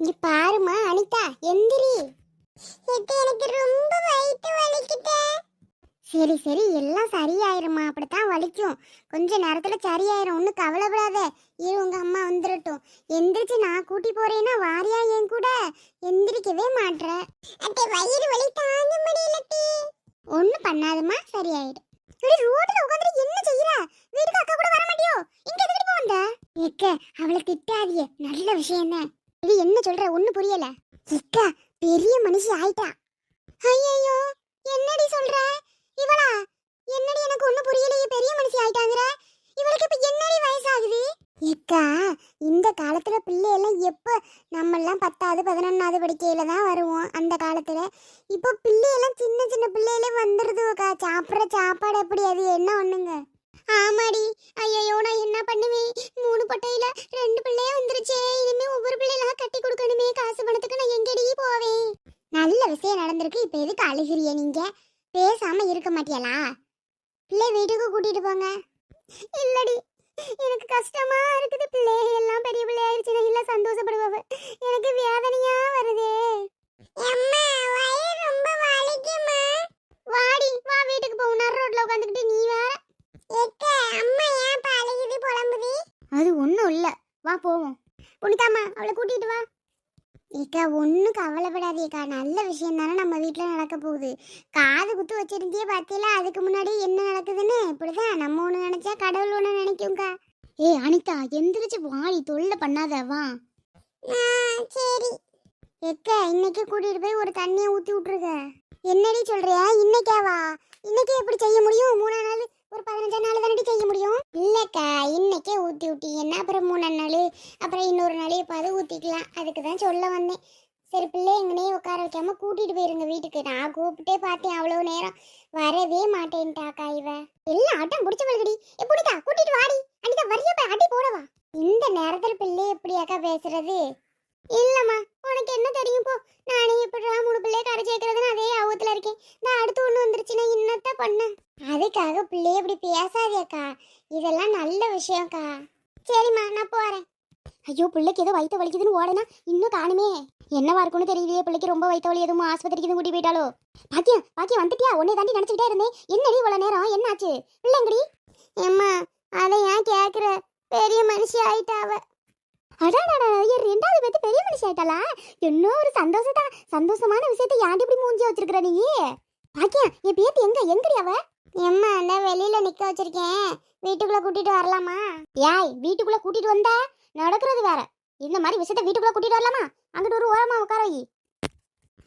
இங்க பாருமா அனிதா எந்திரி. எனக்கு ரொம்ப வயிற்று வலிக்குதே. சரி சரி எல்லாம் சரியாயிருமா அப்படித்தான் வலிக்கும். கொஞ்ச நேரத்துல சரியாயிரும். ஒன்றும் கவலைப்படாத. இரு உங்க அம்மா வந்துடட்டும் எந்திரிச்சு நான் கூட்டி போறேன்னா வாரியா என் கூட? எந்திரிக்கவே மாட்ற. அட்டே வயிறு வலி தாங்க முடியல ஒன்றும் பண்ணாதம்மா சரியாயிடும் இடி ரோட்ல உட்காந்துட்டு என்ன செய்யற வீட்டுக்கு அக்கா கூட வர மாட்டியோ? இங்க எதுக்கு வந்த? எக்க அவளை திட்டாதியே நல்ல விஷயம் தான் இது என்ன சொல்ற? ஒண்ணு புரியல. இக்கா பெரிய மனுஷி ஆயிட்டா. ஐயோ என்னடி சொல்ற? இவளா? என்னடி எனக்கு ஒண்ணு புரியலையே பெரிய மனுஷி ஆயிட்டாங்கற? இவளுக்கு இப்ப என்னடி வயசாகுது? இக்கா இந்த காலத்துல பிள்ளை எல்லாம் எப்ப நம்ம எல்லாம் பத்தாவது பதினொன்னாவது படிக்கையில தான் வருவோம் அந்த காலத்துல. இப்போ பிள்ளை எல்லாம் சின்ன சின்ன பிள்ளையிலே வந்துருதுக்கா சாப்பிட்ற சாப்பாடு எப்படி? அது என்ன ஒண்ணுங்க? ஆமாடி. ஐயோ நான் என்ன பண்ணுவேன்? மூணு பொட்டையில ரெண்டு பிள்ளையே வந்துருச்சே. இனிமே ஒவ்வொரு பிள்ளைகளா கட்டி கொடுக்கணுமே. காசு பணத்துக்கு நான் எங்கடி போவேன்? நல்ல விஷயம் நடந்திருக்கு. இப்ப எதுக்கு அழுகிறிய நீங்க? பேசாம இருக்க மாட்டியலா? பிள்ளை வீட்டுக்கு கூட்டிட்டு போங்க. இல்லடி. எனக்கு கஷ்டமா இருக்குது. பிள்ளை எல்லாம் பெரிய பிள்ளை ஆயிடுச்சு இல்ல சந்தோஷப்படுவ எனக்கு வேதனையா வருதே. அம்மா வயிறு ரொம்ப வாடி வா வீட்டுக்கு போகும் நர் ரோட்ல உட்காந்துக்கிட்டு நீ வேற அம்மா ஏன் புலம்புதி? அது ஒண்ணும் இல்ல. வா போவோம். புனிதாம்மா அவளை கூட்டிட்டு வா. ஏக்கா ஒன்றும் கவலைப்படாதேக்கா. நல்ல விஷயம் தானே நம்ம வீட்டில் நடக்க போகுது. காது குத்து வச்சிருந்தியே பார்த்தீங்களா அதுக்கு முன்னாடி என்ன நடக்குதுன்னு? இப்படிதான் நம்ம ஒன்று நினைச்சா கடவுள் ஒன்று நினைக்கும்க்கா. ஏய் அனிதா எந்திரிச்சு வாடி தொல்லை பண்ணாத வா. சரி. எக்க இன்னைக்கு கூட்டிட்டு போய் ஒரு தண்ணியை ஊத்தி விட்டுருக்க என்னடி சொல்றியா? இன்னைக்காவா இன்னைக்கு எப்படி செய்ய முடியும்? மூணா நாள் ஒரு பதினஞ்சா நாள் தானடி செய்ய முடியும்? இல்லைக்கா இன்னைக்கே ஊற்றி விட்டீங்கன்னா அப்புறம் மூணு நாள்? அப்புறம் இன்னொரு நாள் இப்போ அதை அதுக்கு தான் சொல்ல வந்தேன். சரி பிள்ளை எங்கனே உட்கார வைக்காம கூட்டிட்டு போயிருங்க வீட்டுக்கு. நான் கூப்பிட்டே பார்த்தேன் அவ்வளோ நேரம். வரவே மாட்டேன்ட்டாக்கா இவ. எல்லாம் ஆட்டம் பிடிச்சவளுக்கடி எப்படிக்கா கூட்டிட்டு வாடி. அனிதா வரியா போய் அடி போடவா. இந்த நேரத்தில் பிள்ளை எப்படியாக்கா பேசுறது? இல்லம்மா உனக்கு என்ன தெரியும் போ. நானே இப்படிலாம் மூணு பிள்ளைய கரை சேர்க்கறதுன்னு அதே ஆபத்துல இருக்கேன். நான் அடுத்து ஒண்ணு வந்துருச்சுன்னா என்னத்த பண்ண. அதுக்காக பிள்ளைய இப்படி பேசாதேக்கா இதெல்லாம் நல்ல விஷயம்க்கா. சரிம்மா நான் போறேன். ஐயோ பிள்ளைக்கு ஏதோ வயிற்று வலிக்குதுன்னு ஓடனா இன்னும் காணுமே. என்னவா இருக்கும்னு தெரியலையே பிள்ளைக்கு ரொம்ப வயிற்று வலி எதுவும் ஆஸ்பத்திரிக்கு எதுவும் கூட்டி போயிட்டாலோ பாக்கியம் பாக்கியம் வந்துட்டியா? உன்னை தாண்டி நினச்சிக்கிட்டே இருந்தேன். என்னடி இவ்வளோ நேரம்? என்னாச்சு? பிள்ளைங்கடி ஏம்மா அதை ஏன் கேட்குற பெரிய மனுஷி ஆயிட்டாவ அவ அடாடா என் ரெண்டாவது பேத்து பெரிய மனுஷி ஆயிட்டாளா? என்ன ஒரு சந்தோஷத்தா சந்தோஷமான விஷயத்தை யாண்டி இப்படி மூஞ்சி வச்சிருக்கிற நீ? பாக்கியா என் பேத்தி எங்க? எங்கடி அவ? எம்மா அந்த வெளியில நிக்க வச்சிருக்கேன். வீட்டுக்குள்ள கூட்டிட்டு வரலாமா? ஏய் வீட்டுக்குள்ள கூட்டிட்டு வந்தா? நடக்கிறது வேற. இந்த மாதிரி விஷயத்த வீட்டுக்குள்ள கூட்டிட்டு வரலாமா? அங்கிட்டு ஒரு ஓரமா உட்கார வை.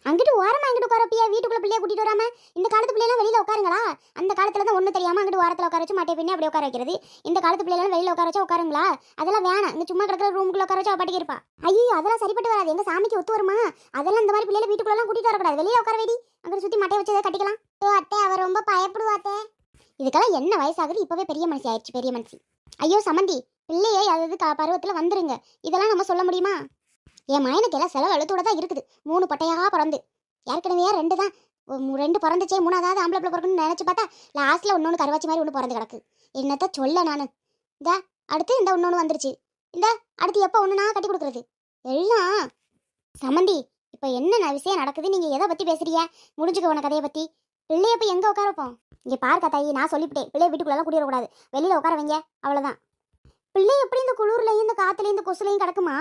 அங்கிட்டு ஓரமா அங்கிட்டு உட்காரப்பியா வீட்டுக்குள்ள பிள்ளைய கூட்டிட்டு வராம இந்த காலத்து பிள்ளைலாம் வெளியில உட்காருங்களா? அந்த காலத்துல தான் ஒண்ணு தெரியாம அங்கிட்டு ஓரத்துல உட்கார வச்சு மாட்டே பின்னே அப்படி உட்கார வைக்கிறது. இந்த காலத்து பிள்ளைலாம் வெளியில உட்கார வச்சா உட்காருங்களா? அதெல்லாம் வேணாம். இந்த சும்மா கிடக்கிற ரூமுக்குள்ள உட்கார வச்சா பாட்டுக்கு இருப்பா. ஐயோ அதெல்லாம் சரிப்பட்டு வராது. எங்க சாமிக்கு ஒத்து வருமா? அதெல்லாம் இந்த மாதிரி பிள்ளைல வீட்டுக்குள்ள கூட்டிட்டு வரக்கூடாது. வெளியில உட்கார வேடி. அங்கிட்டு சுத்தி மட்டை வச்சு கட்டிக்கலாம். ஓ அத்தை அவர் ரொம்ப பயப்படுவாத்தே இதுக்கெல்லாம் என்ன வயசாகுது? இப்பவே பெரிய மனுஷி ஆயிடுச்சு பெரிய மனுஷி ஐயோ சமந்தி பிள்ளையே அதாவது பருவத்தில் வந்துருங்க. இதெல்லாம் நம்ம சொல்ல முடியுமா? என் மயனுக்கு எல்லாம் செலவு எழுத்தோட தான் இருக்குது. மூணு பட்டையாக பிறந்து. ஏற்கனவே ரெண்டு தான். ரெண்டு பிறந்துச்சே மூணாவது ஆம்பளை பிள்ளை பிறக்கணும்னு நினச்சி பார்த்தா லாஸ்ட்டில் இன்னொன்று கருவாச்சி மாதிரி ஒன்று பிறந்து கிடக்கு. என்னத்த சொல்ல நான்? இந்த அடுத்து இந்த இன்னொன்று வந்துருச்சு. இந்த அடுத்து எப்போ ஒன்றுனா கட்டி கொடுக்குறது. எல்லாம். சமந்தி இப்போ என்ன விஷயம் நடக்குது? நீங்கள் எதை பற்றி பேசுறீங்க? முடிஞ்சுக்க உன கதையை பற்றி பிள்ளைய போய் எங்கே உட்கார வைப்போம்? இங்கே பார்க்க தாயி நான் சொல்லிவிட்டேன். பிள்ளைய வீட்டுக்குள்ளெல்லாம் கூட்டிடக்கூடாது வெளியில் உட்கார வைங்க. அவ்வளோதான் பிள்ளை எப்படி இந்த குளிர்லையும் இந்த காத்துலயும் இந்த கொசுலையும் கிடக்குமா?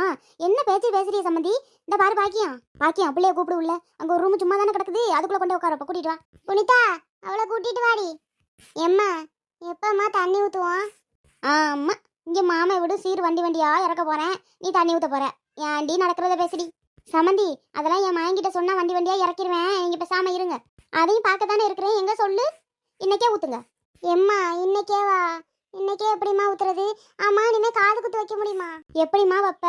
என்ன பேச்சு பேசுறிய சம்மந்தி? இந்த பாரு பாக்கியம் பாக்கியம் பிள்ளைய கூப்பிடு உள்ள. அங்க ஒரு ரூம் சும்மா தானே கிடக்குது. அதுக்குள்ள கொண்டு உட்கார கூட்டிட்டு வா. புனிதா அவளை கூட்டிட்டு வாடி. எம்மா எப்பம்மா தண்ணி ஊத்துவோம்? ஆமா. இங்க மாமா விடு சீர் வண்டி வண்டியா இறக்க போறேன். நீ தண்ணி ஊத்த போற. ஏன்டி நடக்கிறத பேசுடி? சமந்தி அதெல்லாம் என் மாயங்கிட்ட சொன்னா வண்டி வண்டியா இறக்கிருவேன். நீங்க பேசாம இருங்க. அதையும் பார்க்க தானே இருக்கிறேன். எங்க சொல்லு? இன்னைக்கே ஊத்துங்க. எம்மா இன்னைக்கேவா? இன்னைக்கே எப்படிம்மா ஊத்துறது? ஆமா இனிமே காது குத்து வைக்க முடியுமா? எப்படிம்மா வைப்ப?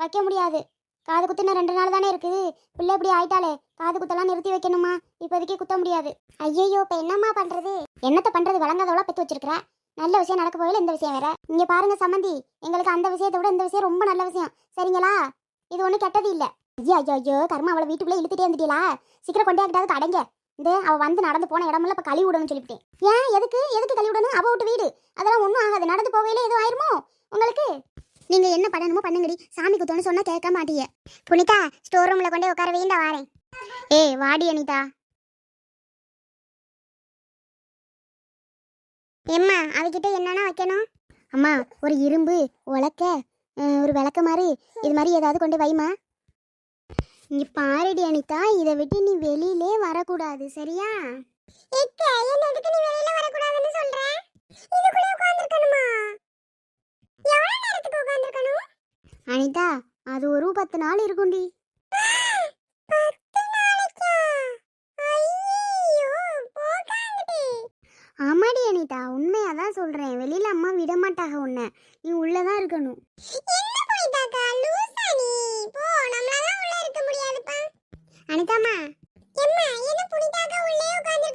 வைக்க முடியாது. காது குத்துன ரெண்டு நாள் தானே இருக்குது பிள்ளை இப்படி ஆயிட்டாலே காது குத்தெல்லாம் நிறுத்தி வைக்கணுமா? இப்போதைக்கு குத்த முடியாது. ஐயையோ இப்போ என்னம்மா பண்றது? என்னத்த பண்றது? வழங்காதவளா பெத்து வச்சிருக்கிற? நல்ல விஷயம் நடக்க போகல இந்த விஷயம் வேற. இங்க பாருங்க சம்மந்தி எங்களுக்கு அந்த விஷயத்தை விட இந்த விஷயம் ரொம்ப நல்ல விஷயம். சரிங்களா? இது ஒன்றும் கெட்டது இல்ல. ஐயோ ஐயோ ஐயோ கர்மா அவளை வீட்டுக்குள்ளே இழுத்துட்டே இருந்துட்டீங்களா சீக்கிரம் கொண்டாக்கிட்டாவது அடங்க. இந்த அவள் வந்து நடந்து போன இடமெல்லாம் இப்போ கழுவி விடணும்னு சொல்லிவிட்டேன். ஏன்? எதுக்கு? எதுக்கு கழுவி விடணும்? அவள் விட்டு வீடு. அதெல்லாம் ஒன்றும் ஆகாது. நடந்து போகையில எதுவும் ஆயிருமோ? உங்களுக்கு? நீங்கள் என்ன பண்ணணுமோ பண்ணுங்கடி. சாமி குத்தோன்னு சொன்னால் கேட்க மாட்டீங்க புனிதா ஸ்டோர் ரூமில் கொண்டே உட்கார வைண்டா வாரேன். ஏய் வாடி அனிதா. எம்மா அவகிட்ட என்னென்ன வைக்கணும்? அம்மா ஒரு இரும்பு உலக்க ஒரு விளக்க மாதிரி இது மாதிரி ஏதாவது கொண்டு வைமா? இங்க பாருடி அனிதா இதை விட்டு நீ வெளியிலே வரக்கூடாது சரியா? என்ன எதுக்கு நீ வெளியில வரக்கூடாதுன்னு சொல்ற? இதுக்குள்ள உட்கார்ந்திருக்கணுமா? எவ்வளவு நேரத்துக்கு உட்கார்ந்திருக்கணும்? அனிதா அது ஒரு பத்து நாள் இருக்கும்டி ஐயோ போகாங்கடி ஆமாடி அனிதா உண்மையா தான் சொல்றேன். வெளியில அம்மா விட மாட்டாங்க உன்னை. நீ உள்ளதான் இருக்கணும். என்ன போயிட்டாக்கா? லூசா நீ. போ நம்மளால அனிதாமா எம்மா என்ன புனிதாக உள்ளே உட்கார்ந்து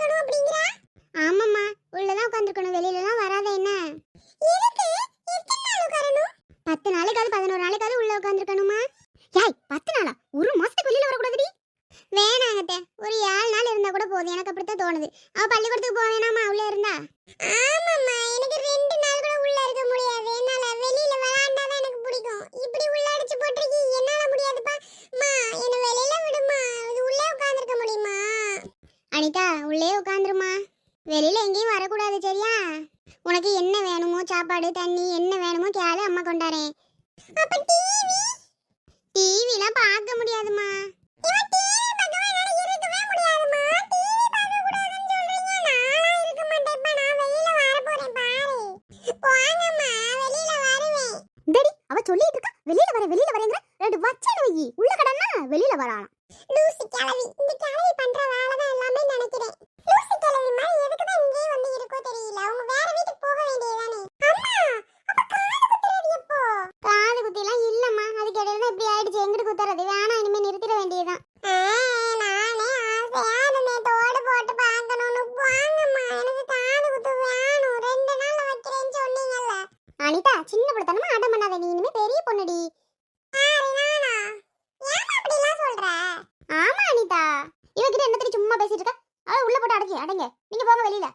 இவகிட்ட என்ன தெரியும் சும்மா பேசிட்டு இருக்க? அவ உள்ள போட்டு அடக்கி அடங்க. நீங்க போங்க வெளியில.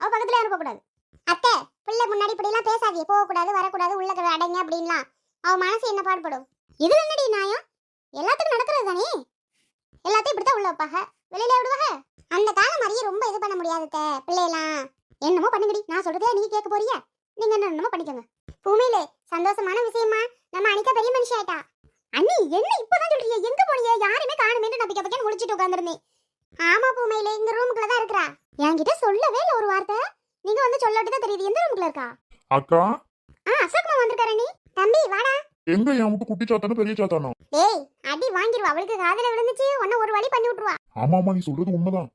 அவ பக்கத்துல யாரும் போக கூடாது அத்தை பிள்ளை முன்னாடி இப்படி எல்லாம் பேசாதீ போக கூடாது வரக்கூடாது உள்ள கிட அடங்க அப்படின்லாம். அவ மனசு என்ன பாடுபடும்? இதுல என்னடி நியாயம்? எல்லாத்துக்கும் நடக்கிறது தானே? எல்லாத்தையும் இப்படித்தான் உள்ள வைப்பாக வெளியில விடுவாங்க. அந்த காலம் மாதிரியே ரொம்ப இது பண்ண முடியாது பிள்ளையெல்லாம். என்னமோ பண்ணுங்கடி. நான் சொல்றதே நீங்க கேட்க போறிய? நீங்க என்னமோ பண்ணிக்கோங்க. பூமியிலே சந்தோஷமான விஷயமா? நம்ம அனிதா பெரிய மனுஷி ஆயிட்டா? அண்ணி என்ன இப்பதான் சொல்றீங்க எங்க போனீங்க? யாருமே காணுமே நான் பிக்க பக்கன்னு முடிச்சிட்டு உட்கார்ந்திருந்தேன் ஆமா பூமையிலே இந்த ரூமுக்குள்ள தான் இருக்கறா. என்கிட்ட சொல்லவே இல்ல ஒரு வார்த்தை. நீங்க வந்து சொல்லட்டு தான் தெரியுது. எந்த ரூமுக்குள்ள இருக்கா? அக்கா. ஆ அசோக் மாமா வந்திருக்காரு நீ தம்பி வாடா. எங்க என் குட்டி சாத்தானோ பெரிய சாத்தானோ? டேய் அடி வாங்கிருவா. அவளுக்கு காதுல விழுந்துச்சு. உன்ன ஒரு வழி பண்ணி விட்டுருவா. ஆமா ஆமா நீ சொல்றது உண்மைதான்.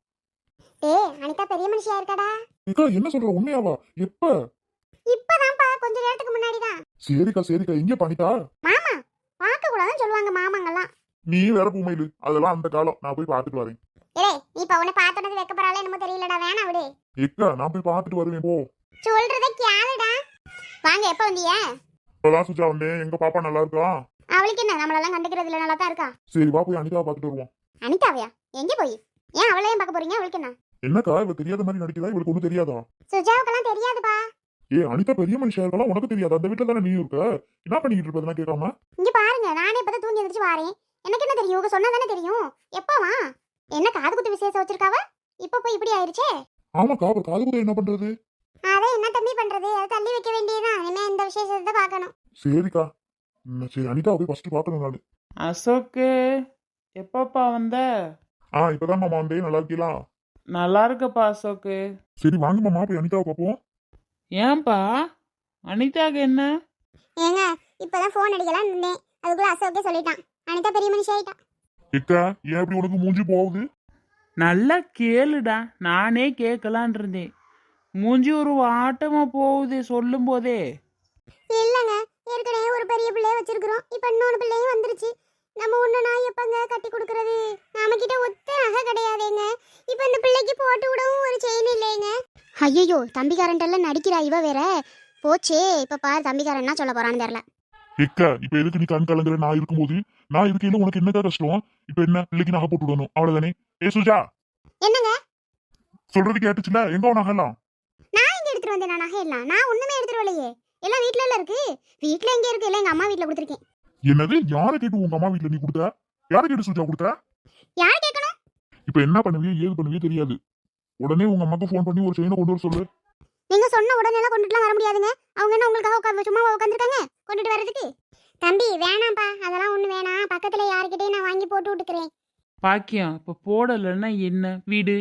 டேய் அனிதா பெரிய மனுஷியா இருக்காடா? அக்கா என்ன சொல்ற? உண்மையாவா? எப்ப? இப்பதான்ப்பா. கொஞ்ச நேரத்துக்கு முன்னாடி தான் சரிக்கா சரிக்கா. எங்க பண்ணிட்டா? மாமா கூடாதுன்னு சொல்லுவாங்க மாமாங்கெல்லாம். நீ வேற பூமையிலு அதெல்லாம் அந்த காலம். நான் போய் பார்த்துட்டு வரேன். ஏய் நீ இப்ப உன்னை பார்த்தோன்னது வைக்க போறாளே என்னமோ தெரியலடா வேணா விடு. எக்கா நான் போய் பார்த்துட்டு வருவேன் போ. சொல்றத கேளுடா. வாங்க எப்ப வந்தீங்க இப்பதான் சுஜா வந்தேன். எங்க பாப்பா நல்லா இருக்கா? அவளுக்கு என்ன நம்மளெல்லாம் கண்டுக்கிறது இல்ல நல்லா தான் இருக்கா? சரி வா போய் அனிதா பார்த்துட்டு வருவோம். அனிதாவையா? எங்க போய்? ஏன் அவளையும் பார்க்க போறீங்க? அவளுக்கு என்ன? என்னக்கா இவ தெரியாத மாதிரி நடிக்கிறா இவளுக்கு ஒண்ணும் தெரியாதா? சுஜாவுக்கெல்லாம் தெரியாதுப்பா. ஏ அனிதா பெரிய மனுஷா இருக்கலாம் உனக்கு தெரியாதா. அந்த வீட்டுல தானே நீ இருக்க? என்ன பண்ணிக்கிட்டு இருப்பதுனா கேட்காம? இங்க பாருங்க. நானே இப்பதான் தூங்கி எந்திரிச்சு வாரேன். எனக்கு என்ன தெரியும்? உங்க சொன்னா தானே தெரியும்? எப்பவா என்ன காது குத்து விசேஷம் வச்சிருக்காவ? இப்ப போய் இப்படி ஆயிருச்சே? ஆமாக்கா அவர் காது கூட என்ன பண்றது? அதை என்ன தம்பி பண்றது? அதை தள்ளி வைக்க வேண்டியதுதான். இனிமே இந்த விசேஷத்தை பார்க்கணும். சரிக்கா. சரி அனிதா போய் ஃபர்ஸ்ட் பார்க்கணும் நான். அசோக்கு எப்பப்பா வந்த? ஆ இப்பதான் மாமா வந்தேன். நல்லா இருக்கீங்களா நல்லா இருக்கப்பா அசோக்கு. சரி வாங்க மாமா போய் அனிதாவை பார்ப்போம். ஏன்பா? அனிதாக்கு என்ன? ஏங்க இப்பதான் ஃபோன் அடிக்கலாம் இருந்தேன் அதுக்குள்ள அசோக்கே சொல்லிட்டான். அனிதா பெரிய மனுஷி ஆயிட்டா. எக்கா ஏன் இப்படி உனக்கு மூஞ்சி போகுது? நல்லா கேளுடா. நானே கேட்கலான் இருந்தேன். மூஞ்சி ஒரு வாட்டமா போகுது சொல்லும் போதே இல்லங்க ஏற்கனவே ஒரு பெரிய பிள்ளைய வச்சிருக்கிறோம். இப்ப இன்னொரு பிள்ளையும் வந்துருச்சு. நம்ம ஒண்ணு நான் எப்பங்க கட்டி கொடுக்கறது? நம்ம கிட்ட ஒத்த நகை கிடையாதுங்க. இப்ப இந்த பிள்ளைக்கு போட்டு விடவும் ஒரு செயின் இல்லைங்க. ஐயோ தம்பிக்காரன்ட்ட எல்லாம் நடிக்கிறா இவ வேற. போச்சே இப்ப பாரு தம்பிக்காரன் என்ன சொல்ல போறான்னு தெரியல எக்கா இப்ப எதுக்கு நீ கண் கலங்குற? நான் இருக்கும்போது நான் இருக்கையில உனக்கு என்னக்கா கஷ்டம்? இப்ப என்ன? பிள்ளைக்கு நகை போட்டு விடணும். அவ்வளவுதானே? ஏ சுஜா! என்னங்க? சொல்றது கேட்டுச்சுல எங்க உன் நகைலாம்? நான் எங்க எடுத்துட்டு வந்தேன்? நான் நகை எல்லாம் நான் ஒண்ணுமே எடுத்துட்டு வரலையே. எல்லாம் வீட்ல எல்லாம் இருக்கு. வீட்ல எங்க இருக்கு? எல்லாம் எங்க அம்மா வீட்ல கொடுத்துருக்கேன். என்னது? யாரை கேட்டு உங்க அம்மா வீட்டுல நீ கொடுத்த? யாரை கேட்டு சுஜா கொடுத்த? யார் கேட்கணும்? இப்ப என்ன பண்ணுவியோ ஏது பண்ணுவியோ தெரியாது. உடனே உங்க அம்மாக்கு ஃபோன் பண்ணி ஒரு செயினை கொண்டு வர சொல்லு. நீங்க சொன்ன உடனே எல்லாம் கொண்டுட்டுலாம் வர முடியாதுங்க. அவங்க என்ன உங்களுக்காக உட்காந்து சும்மா உட்காந்துருக்காங்க கொண்டுட்டு வர்றதுக்கு? தம்பி வேணாம்ப்பா. அதெல்லாம் ஒண்ணு வேணாம். பக்கத்துல யாருக்கிட்டையும் நான் வாங்கி போட்டு விட்டுக்கிறேன். பாக்கியம் இப்போ போடலைன்னா என்ன? வீடு?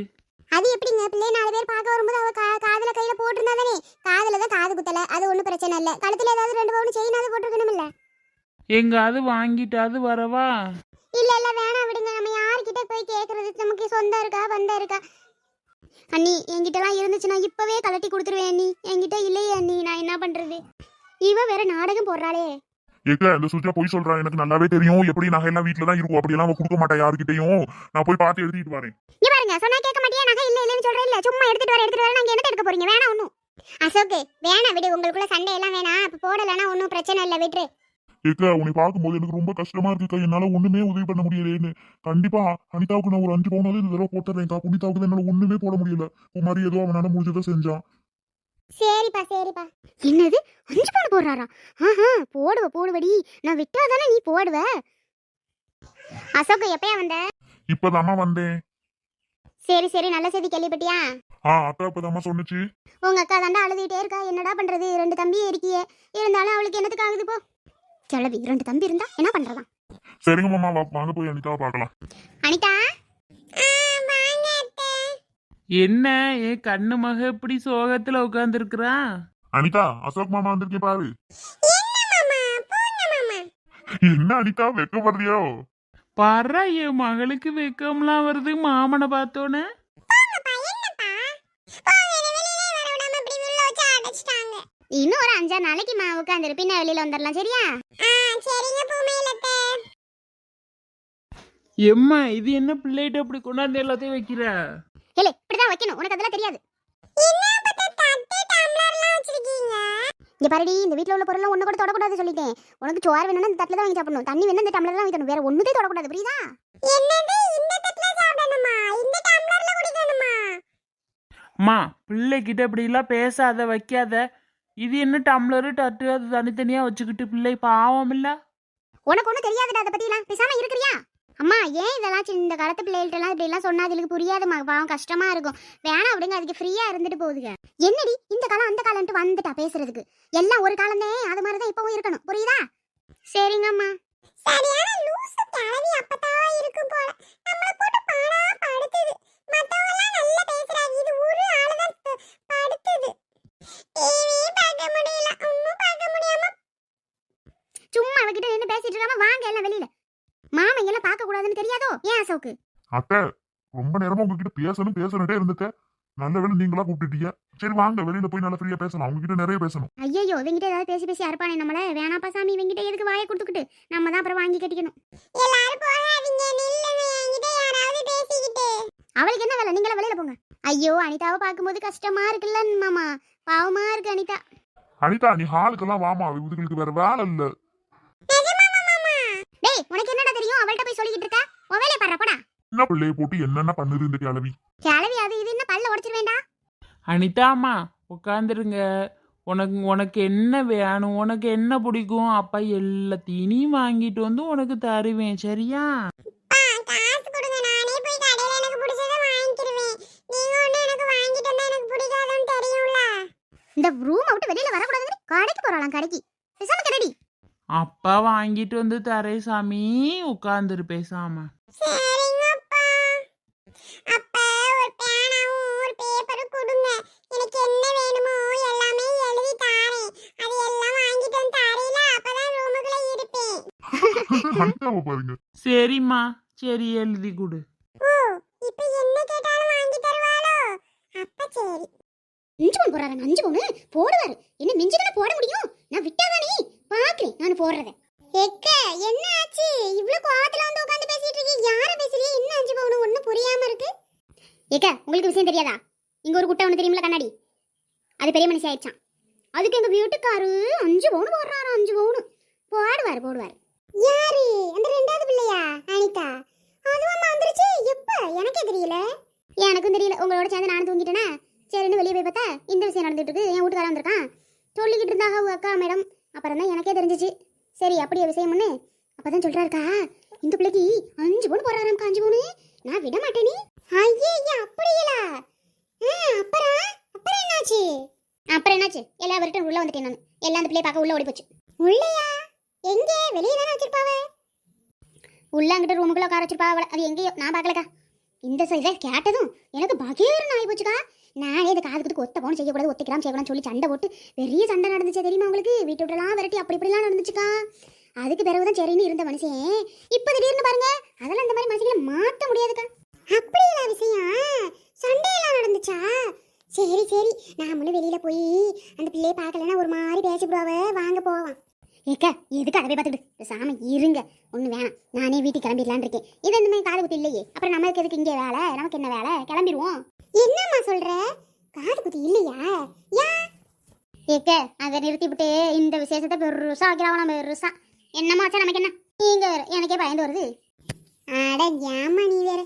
அது எப்படிங்க? பிள்ளை நாலு பேர் பார்க்க வரும்போது அவ கா- காதுல கையில போட்டிருந்தா தானே? காதுல தான் காது குத்தல. அது ஒண்ணும் பிரச்சனை இல்ல. கழுத்துல ஏதாவது ரெண்டு பவுன் செயினாவது போட்டிருக்கணும் இல்ல எங்காவது வாங்கிட்டாவது வரவா? இல்ல இல்ல வேணாம் விடுங்க. நம்ம யார்கிட்ட போய் கேக்குறது? நமக்கு சொந்தம் இருக்கா பந்தம் இருக்கா? அண்ணி என்கிட்டலாம் இருந்துச்சுன்னா இப்பவே கலட்டி கொடுத்துருவேன் அண்ணி. என்கிட்ட இல்லையே அண்ணி. நான் என்ன பண்றது? இவ வேற நாடகம் போடுறாளே. ஏக்க இந்த சுஜா போய் சொல்றா? எனக்கு நல்லாவே தெரியும். எப்படி நகையெல்லாம் வீட்டுல தான் இருக்கும். அப்படியெல்லாம் அவ கொடுக்க மாட்டா யாருக்கிட்டையும் நான் போய் பார்த்து எழுதிட்டு வரேன். இங்க பாருங்க. சொன்னா கேட்க மாட்டியா? நகை இல்ல இல்லன்னு சொல்றேன் இல்ல. சும்மா எடுத்துட்டு வர எடுத்துட்டு வர. நாங்க என்ன எடுக்க போறீங்க? வேணாம் ஒண்ணும். அசோக் வேணாம் விடு. உங்களுக்குள்ள சண்டை எல்லாம் வேணாம். இப்ப போடலன்னா ஒன்றும் பிரச்சனை இல்ல. விட்டுரு. ஏக்க உன்னை பார்க்கும்போது எனக்கு ரொம்ப கஷ்டமா இருக்குக்கா. என்னால ஒண்ணுமே உதவி பண்ண முடியலையேன்னு கண்டிப்பா அனிதாவுக்கு நான் ஒரு அஞ்சு பவுனாவது இந்த தடவை போட்டுறேன்க்கா. புனிதாவுக்கு என்னால ஒண்ணுமே போட முடியல. குமாரி ஏதோ அவனால முடிஞ்சதை செஞ்சான். சரிப்பா சரிப்பா. என்னது? அஞ்சு பவுன் போடுறாரா? ஆஹா போடுவ போடுவடி. நான் விட்டா தானே நீ போடுவ? அசோக் எப்பயா வந்த? இப்பதாம்மா வந்தேன். சரி சரி. நல்ல செய்தி கேள்விப்பட்டியா? ஆ அக்கா இப்பதாம்மா சொன்னுச்சு. உங்க அக்கா தாண்டா அழுதுகிட்டே இருக்கா. என்னடா பண்றது? ரெண்டு தம்பி இருக்கியே. இருந்தாலும் அவளுக்கு என்னத்துக்கு ஆகுது போ? கிளவி ரெண்டு தம்பி இருந்தா என்ன பண்றதா சரிங்க மாமா வா- வாங்க போய் அனிதாவை பார்க்கலாம். அனிதா? என்ன என் கண்ணு மக இப்படி சோகத்துல உட்காந்துருக்குறா அனிதா அசோக் மாமா வந்திருக்கேன் பாரு. என்ன அனிதா வெக்கப்படுறியோ பாரு என் மகளுக்கு வெக்கம்லாம் வருது மாமனை பார்த்தோன்னே. அஞ்சாறு நாளைக்கு மா உட்காந்துரு. பின்ன வெளியில வந்துடலாம் சரியா? சரிங்க பூமையிலத்தை. எம்மா இது என்ன பிள்ளைகிட்ட அப்படி கொண்டாந்து எல்லாத்தையும் வைக்கிற? இல்ல இப்படிதான் வைக்கணும். உனக்கு அதெல்லாம் தெரியாது. இங்க பாருடி இந்த வீட்ல உள்ள பொருள் ஒண்ணு கூட தொடக்கூடாது சொல்லிட்டேன். உனக்கு சோறு வேணும்னா இந்த தட்டுல தான் வாங்கி சாப்பிடணும். தண்ணி வேணும் இந்த டம்ளர்ல தான் வைக்கணும் வேற ஒண்ணுதே தொடக்கூடாது. புரியுதா? என்னது? இந்த தட்டுல சாப்பிடணுமா? இந்த டம்ளர்ல குடிக்கணுமா? அம்மா பிள்ளைகிட்ட இப்படிலாம் பேசாத வைக்காத. இது என்ன டம்ளரு தட்டு அது தனித்தனியா வச்சுக்கிட்டு பிள்ளை பாவம் இல்ல உனக்கு ஒண்ணும் தெரியாதுடா அதை பத்திலாம். பேசாம இருக்கிறியா? அம்மா ஏன் இதெல்லாம் சின்ன- இந்த காலத்து பிள்ளைகள்ட்டலாம் இப்படி எல்லாம் சொன்னா அதுக்கு புரியாதுமா பாவம் கஷ்டமா இருக்கும். வேணாம் அப்படிங்க அதுக்கு ஃப்ரீயா இருந்துட்டு போகுதுங்க என்னடி இந்த காலம் அந்த காலம்ட்டு வந்துட்டா பேசுறதுக்கு? எல்லாம் ஒரு காலமே அது மாதிரி தான் இப்பவும் இருக்கணும். புரியுதா? சரிங்கம்மா. சரியான லூசு கிளவி அப்பதான் இருக்கும் போல. நம்மள போட்டு பாடா படுத்துது. மத்தவங்க எல்லாம் நல்லா பேசுறாங்க இது ஒரு ஆளு தான் படுத்துது. சும்மா அவகிட்ட நின்று பேசிட்டு இருக்காம வாங்க எல்லாம் வெளியில. மாமா எல்லாம் பார்க்க கூடாதுன்னு தெரியாதோ? ஏன் அசோக்கு? அத்தை ரொம்ப நேரமா உங்ககிட்ட பேசணும் பேசணுட்டே இருந்துட்ட. நல்ல வேலை நீங்களா கூப்பிட்டுட்டீங்க. சரி வாங்க. வெளியில போய் நல்லா ஃப்ரீயா பேசலாம் உங்ககிட்ட நிறைய பேசணும். ஐயோ இவங்கிட்ட ஏதாவது பேசி பேசி அறுப்பானே நம்மள? வேணாப்பா சாமி இவங்கிட்ட எதுக்கு வாயை கொடுத்துக்கிட்டு? நம்ம தான் அப்புறம் வாங்கி கட்டிக்கணும். எல்லாரும் போகாதீங்க அவளுக்கு என்ன வேலை? நீங்களே வெளியில போங்க. ஐயோ அனிதாவை பார்க்கும்போது கஷ்டமா இருக்குல்ல மாமா. பாவமா இருக்கு அனிதா. அனிதா நீ ஹாலுக்கெல்லாம் வாமா இதுகளுக்கு வேற வேலை இல்ல. டேய் உனக்கு என்னடா தெரியும்? அவள்கிட்ட போய் சொல்லிக்கிட்டு இருக்க? உன் வேலையை பாரு போடா. என்ன பிள்ளைய போட்டு என்னென்ன பண்ணுது இந்த கிளவி கிளவி அது இது என்ன பல்ல உடைச்சிருவேண்டா? அனிதாம்மா உட்காந்துருங்க உனக்கு உனக்கு என்ன வேணும்? உனக்கு என்ன பிடிக்கும்? அப்பா எல்லாத்தையும் வாங்கிட்டு வந்து உனக்கு தருவேன் சரியா? பிடிச்சத வாங்கிக்கிடுவேன் நீங்க ஒண்ணு எனக்கு வாங்கிட்டு வந்தா எனக்கு பிடிக்காதுன்னு தெரியும்ல? இந்த ரூம் விட்டு வெளியில வரக்கூடாதுன்னு கடைக்கு போறாளாம் கடைக்கு. பேசாம கரடி அப்பா வாங்கிட்டு வந்து தரேன் சாமி. உட்காந்துரு பேசாம. சரிங்கப்பா அப்பா. ஒரு பேனாவும் ஒரு பேப்பரும் கொடுங்க. எனக்கு என்ன வேணுமோ எல்லாமே எழுதி தாரேன். அது எல்லாம் வாங்கிட்டு வந்து தரையில அப்பதான் ரூமுக்குள்ள இருப்பேன். அனிதாவை பாருங்க. சரிம்மா. சரி எழுதி கொடு. போடுறாரு. அஞ்சு பவுன் போடுவாரு. என்ன மிஞ்சி தானே போட முடியும்? நான் விட்டாதானே பாக்குறேன். நான் போடுறத. எக்க என்ன ஆச்சு? இவ்ளோ கோவத்துல வந்து உட்கார்ந்து பேசிட்டு இருக்கீங்க யார பேசுறீங்க? என்ன அஞ்சு பவுன்? ஒண்ணும் புரியாம இருக்கு. ஏக்க உங்களுக்கு விஷயம் தெரியாதா? இங்க ஒரு குட்டை ஒன்று தெரியுமில கண்ணாடி? அது பெரிய மனுஷி ஆயிடுச்சான். அதுக்கு எங்க வீட்டுக்காரு அஞ்சு பவுன் போடுறாரு அஞ்சு பவுன். போடுவாரு போடுவாரு. யாரு? அந்த ரெண்டாவது பிள்ளையா? அனிதா. அதுவும் வந்துருச்சு. எப்ப? எனக்கே தெரியல. எனக்கும் தெரியல. உங்களோட சேர்ந்து நானும் தூங்கிட்டேனா. சரின்னு வெளியே போய் பார்த்தா இந்த விஷயம் நடந்துட்டு இருக்கு. என் வீட்டுக்காரன் வந்திருக்கான். சொல்லிக்கிட்டு இருந்தாங்க அவங்க அக்கா மேடம் அப்புறம் தான் எனக்கே தெரிஞ்சிச்சு. சரி அப்படியே விஷயம்னு அப்பதான் சொல்றாருக்கா இந்த பிள்ளைக்கு அஞ்சு பவுன் போடுறாராம் அஞ்சு பவுனு நான் விட மாட்டேனே ஐயே அப்படியலா அப்புறம் அப்புறம் என்னாச்சு? அப்புறம் என்னாச்சு? எல்லா உள்ள வந்துட்டேன் நான். எல்லாம் அந்த பிள்ளைய பார்க்க உள்ள ஓடி போச்சு. உள்ளயா? எங்கே? வெளியே தானே வச்சிருப்பாவ? உள்ள அங்கிட்ட ரூமுக்குள்ள உட்கார வச்சிருப்பாவ அது எங்கேயோ? நான் பார்க்கலக்கா. இந்த சைடில் கேட்டதும் எனக்கு பகீர்னு ஆகி போச்சுக்கா நானே இது காது ஒத்த பவுன் செய்யக்கூடாது ஒத்திக்கலாம் கிராம் செய்யக்கூடாதுன்னு சொல்லி சண்டை போட்டு பெரிய சண்டை நடந்துச்சு தெரியுமா உங்களுக்கு? வீட்டு விட்டுலாம் விரட்டி அப்படி இப்படிலாம் நடந்துச்சுக்கா. அதுக்கு பிறகுதான் சரின்னு இருந்த மனுஷன். இப்போ திடீர்னு பாருங்க அதெல்லாம் இந்த மாதிரி மனுஷங்களை மாற்ற முடியாதுக்கா. அப்படியா விஷயம். சண்டையெல்லாம் நடந்துச்சா? சரி சரி. நாமளும் வெளியில போய் அந்த பிள்ளையை பார்க்கலன்னா ஒரு மாதிரி பேசிவிடுவாவ வாங்க போவான் ஏக்கா எதுக்கு அதை போய் பார்த்துக்கிட்டு? சாமி இருங்க. ஒன்றும் வேணாம். நானே வீட்டுக்கு கிளம்பிடலான் இருக்கேன். இது இந்த மாதிரி காது குத்து இல்லையே. அப்புறம் நமக்கு எதுக்கு இங்கே வேலை? நமக்கு என்ன வேலை? கிளம்பிடுவோம். என்னம்மா சொல்ற? காது குத்தி இல்லையா? யா? ஏக்க அதை நிறுத்திவிட்டு இந்த விசேஷத்தை பெருசா ஆக்கிறாவலாம் பெருசா. என்னமாச்சா நமக்கு என்ன? நீங்க வேற எனக்கே பயந்து வருது. அட ஏமா நீ வேற?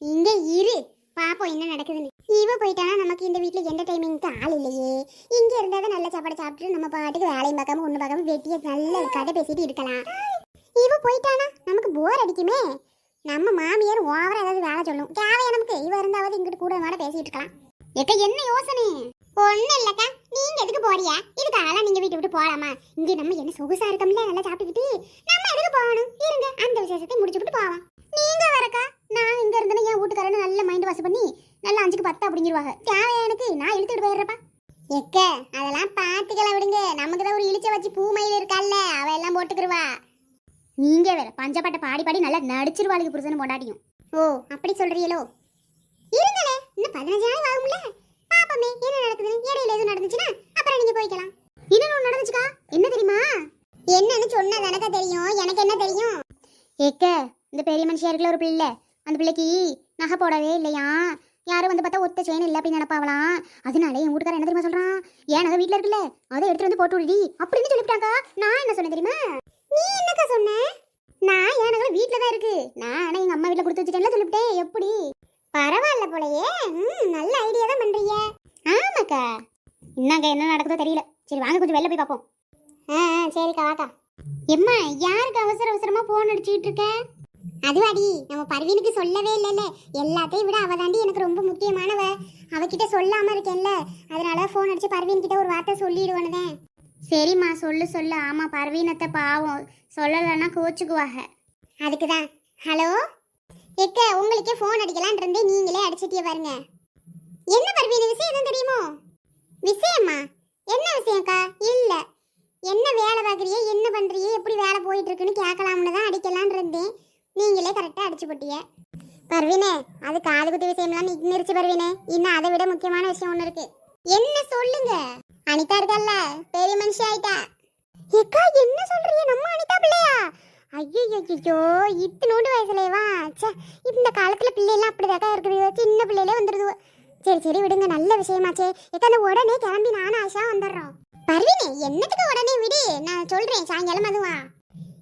இங்க இரு. பாப்போம் என்ன நடக்குதுன்னு. இவ போயிட்டானா நமக்கு இந்த வீட்ல என்டர்டைன்மெண்ட்க்கு ஆள் இல்லையே. இங்க இருந்தா தான் நல்ல சாப்பாடு சாப்பிட்டு நம்ம பாட்டுக்கு வேலையும் பார்க்காம ஒண்ணு பார்க்காம வெட்டிய நல்ல கதை பேசிட்டு இருக்கலாம். இவ போயிட்டானா நமக்கு போர் அடிக்குமே. நம்ம மாமியார் ஓவரா ஏதாவது வேலை சொல்லும். தேவையா நமக்கு? இவ இருந்தாவது இங்கிட்டு கூட வேலை பேசிட்டு இருக்கலாம். எக்க என்ன யோசனை? ஒண்ணும் இல்லக்கா. நீங்க எதுக்கு போறியா? இதுக்காக நீங்க வீட்டு விட்டு போலாமா? இங்க நம்ம என்ன சொகுசா இருக்கோம்ல நல்லா சாப்பிட்டுக்கிட்டு. நம்ம எதுக்கு போகணும்? இருங்க அந்த விசேஷத்தை முடிச்சுட்டு போவோம் நீங்க வரக்கா. நான் இங்க இருந்தேன்னு என் வீட்டுக்காரன்னு நல்ல மைண்ட் வாஷ் பண்ணி நல்லா அஞ்சுக்கு பத்து அப்படிங்கிருவாங்க தேவையா எனக்கு? நான் இழுத்துட்டு போயிடுறப்பா எக்க அதெல்லாம் பாத்துக்கலாம் விடுங்க. நமக்கு தான் ஒரு இழிச்ச வச்சு பூ மயில் இருக்கால்ல அவ எல்லாம் போட்டுக்கிருவா. நீங்க வேற பஞ்சப்பாட்டை பாடி பாடி நல்லா நடிச்சிருவாளுக்கு புருஷன் கொண்டாடியும் ஓ அப்படி சொல்றீங்களோ? இருங்களே இன்னும் பதினஞ்சு நாள் ஆகும்ல. பாப்பமே என்ன நடக்குதுன்னு இடையில எதுவும் நடந்துச்சுன்னா அப்புறம் நீங்க போய்க்கலாம். இன்னும் நடந்துச்சுக்கா? என்ன தெரியுமா? என்னன்னு சொன்னா எனக்கு தெரியும். எனக்கு என்ன தெரியும்? ஏக்க இந்த பெரிய மனுஷியா இருக்கல ஒரு பிள்ளை. அந்த பிள்ளைக்கு நகை போடவே இல்லையா? யாரும் வந்து பார்த்தா ஒத்த செயின் இல்லை அப்படின்னு நினப்பாவலாம் அதனால என் வீட்டுக்கார என்ன தெரியுமா சொல்றான்? ஏன் நகை வீட்டில் இருக்குல்ல? அதை எடுத்துட்டு வந்து போட்டு விடுடி. அப்படின்னு சொல்லிவிட்டாங்க நான் என்ன சொன்னேன் தெரியுமா? நீ என்னக்கா சொன்ன? நான் என் வீட்டில் தான் இருக்கு? நான் ஆனால் எங்கள் அம்மா வீட்டில் கொடுத்து வச்சுட்டேன்ல சொல்லிவிட்டேன். எப்படி? பரவாயில்ல போலயே. ம் நல்ல ஐடியா தான் பண்றீங்க. ஆமாக்கா. இன்னங்க என்ன நடக்குதோ தெரியல. சரி வாங்க கொஞ்சம் வெளில போய் பார்ப்போம். ஆ ஆ, சரிக்கா வாக்கா. எம்மா யாருக்கு அவசர அவசரமா போன் அடிச்சிட்டு இருக்க? அதுவாடி நம்ம பர்வீனுக்கு சொல்லவே இல்லைல்ல. எல்லாத்தையும் விட அவ தாண்டி எனக்கு ரொம்ப முக்கியமானவ. அவகிட்ட சொல்லாம இருக்கேன்ல. அதனால போன் அடிச்சு பர்வீன் கிட்ட ஒரு வார்த்தை சொல்லிடுவானுதேன் சரிம்மா சொல்லு சொல்லு. ஆமாம் பர்வீனத்தை பாவம். சொல்லலைன்னா கோச்சுக்குவாங்க. அதுக்கு தான் ஹலோ? எக்க உங்களுக்கே ஃபோன் அடிக்கலான் இருந்தே நீங்களே அடிச்சிட்டே பாருங்க. என்ன பர்வீன விஷயம் எதுவும் தெரியுமோ? விஷயம்மா என்ன விஷயம்க்கா இல்லை. என்ன வேலை பார்க்குறியே? என்ன பண்ணுறியே எப்படி வேலை போயிட்டு இருக்குன்னு கேட்கலாம்னு தான் அடிக்கலான் இருந்தேன். நீங்களே கரெக்டாக அடிச்சு போட்டிய. பர்வீனே அது காது குத்தி விஷயம்லாம் நிறுத்தி பர்வீனே. இன்னும் அதை விட முக்கியமான விஷயம் ஒன்று இருக்குது என்ன சொல்லுங்க? அனிதா இருக்கல்ல? பெரிய மனுஷி ஆயிட்டா. ஏக்கா என்ன சொல்றீங்க? நம்ம அனிதா பிள்ளையா? ஐயோ இத்தனோண்டு வயசுலேவா? சே இந்த காலத்துல பிள்ளைலாம் அப்படிதாக்கா இருக்குது. சின்ன பிள்ளையிலே வந்துடுது சரி சரி விடுங்க. நல்ல விஷயமாச்சே. எத்தனை உடனே கிளம்பி நானும் ஆஷா வந்துடுறோம் பர்வீனே என்னத்துக்கு உடனே விடு? நான் சொல்றேன் சாயங்காலம் அதுவா.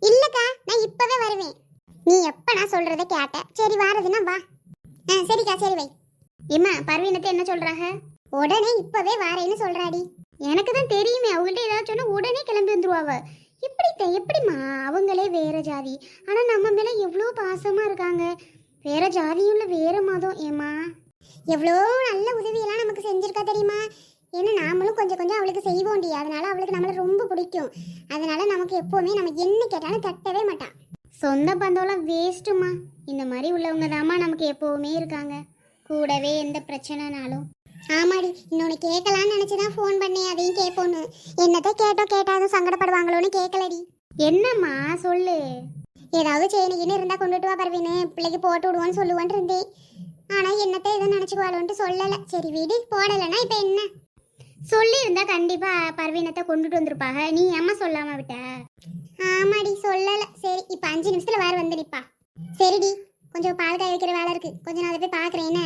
இல்லக்கா நான் இப்பவே வருவேன். நீ எப்ப நான் சொல்றத கேட்ட. சரி வாரதுன்னா வா. ஆ சரிக்கா சரி வை. எம்மா பர்வீனத்தை என்ன சொல்றாங்க உடனே இப்பவே வாரேன்னு சொல்றாடி. எனக்கு தான் தெரியுமே அவங்கள்ட்ட ஏதாவது சொன்னால் உடனே கிளம்பி வந்துருவாவ. இப்படி எப்படிம்மா? அவங்களே வேற ஜாதி. ஆனால் நம்ம மேலே எவ்வளோ பாசமாக இருக்காங்க. வேற ஜாதியும் இல்லை வேற மதம். ஏமா எவ்வளோ நல்ல உதவியெல்லாம் நமக்கு செஞ்சுருக்கா தெரியுமா? ஏன்னா நாமளும் கொஞ்சம் கொஞ்சம் அவளுக்கு செய்வோண்டி. அதனால அவளுக்கு நம்மளை ரொம்ப பிடிக்கும். அதனால நமக்கு எப்போவுமே நம்ம என்ன கேட்டாலும் தட்டவே மாட்டான் சொந்த பந்தம்லாம் வேஸ்ட்டுமா இந்த மாதிரி உள்ளவங்க தாம்மா நமக்கு எப்போவுமே இருக்காங்க. கூடவே எந்த பிரச்சனைனாலும். ஆமாடி இன்னொன்று கேட்கலான்னு நினச்சி தான் ஃபோன் பண்ணேன் அதையும் கேட்போன்னு என்னத்த கேட்டோ கேட்டாலும் சங்கடப்படுவாங்களோன்னு கேட்கலடி என்னம்மா சொல்லு. ஏதாவது செயினிக்கின்னு இருந்தால் கொண்டுட்டு வா பரவீனு பிள்ளைக்கு போட்டு விடுவோன்னு சொல்லுவான்னு இருந்தேன். ஆனால் என்னத்த எதுவும் நினச்சிக்குவாளோன்ட்டு சொல்லலை. சரி வீடு போடலைன்னா இப்போ என்ன? சொல்லியிருந்தா கண்டிப்பாக பர்வீனத்தை கொண்டுட்டு வந்திருப்பாங்க நீ அம்மா சொல்லாம விட்ட? ஆமாடி சொல்லலை. சரி இப்போ அஞ்சு நிமிஷத்தில் வேறு வந்துடிப்பா. சரிடி கொஞ்சம் பால் காய வைக்கிற வேலை இருக்கு. கொஞ்சம் நான் அதை போய் பார்க்குறேன் என்ன?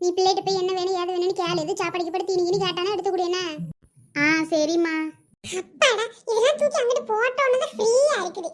நீ பிள்ளைகிட்ட போய் என்ன வேணும் ஏது வேணும்னு கேளு. எது சாப்பாடுக்கு படுத்து தீனிக்கின்னு கேட்டானா எடுத்து கொடு என்ன? ஆ சரிம்மா. அப்பாடா இதெல்லாம் தூக்கி அங்கிட்டு போட்டோன்னு ஃப்ரீயா இருக்குது.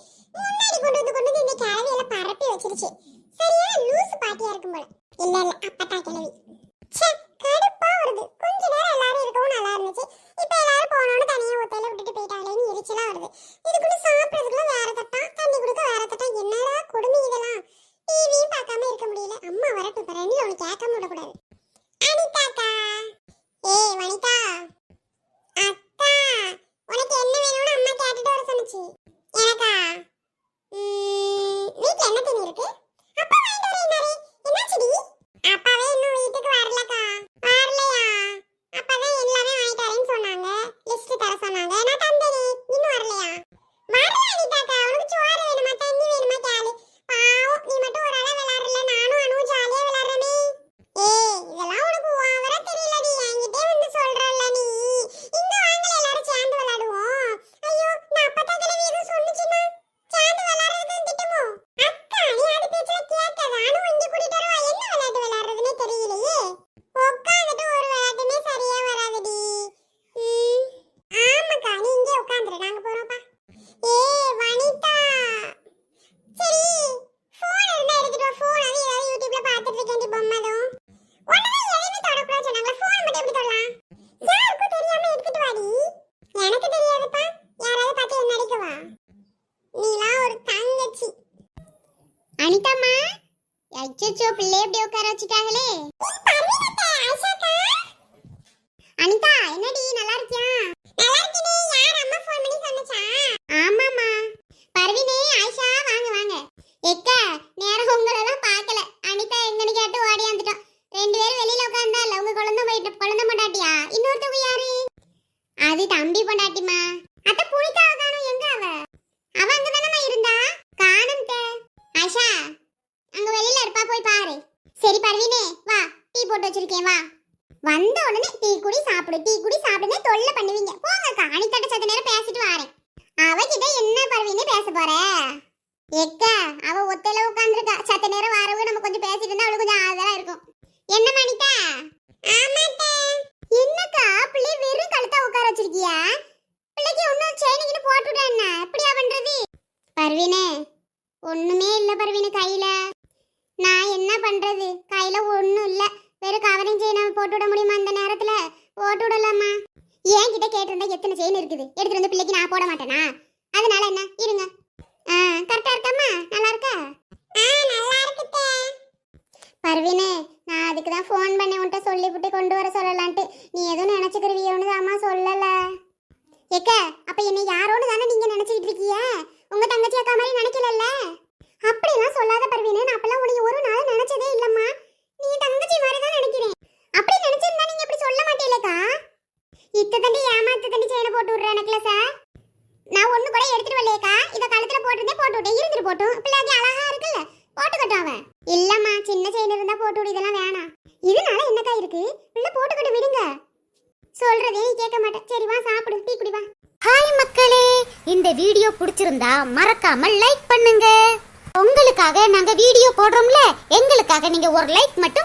பிள்ளைய இப்படி உட்கார வச்சுட்டாங்களே? பண்ணுவீங்க. போங்கக்கா அனிதாட்ட சத்த நேரம் பேசிட்டு வாரேன். அவகிட்ட என்ன பரவின்னு பேச போற. எக்கா பச்சை குருவியோட நீங்க ஒரு லைக் மட்டும்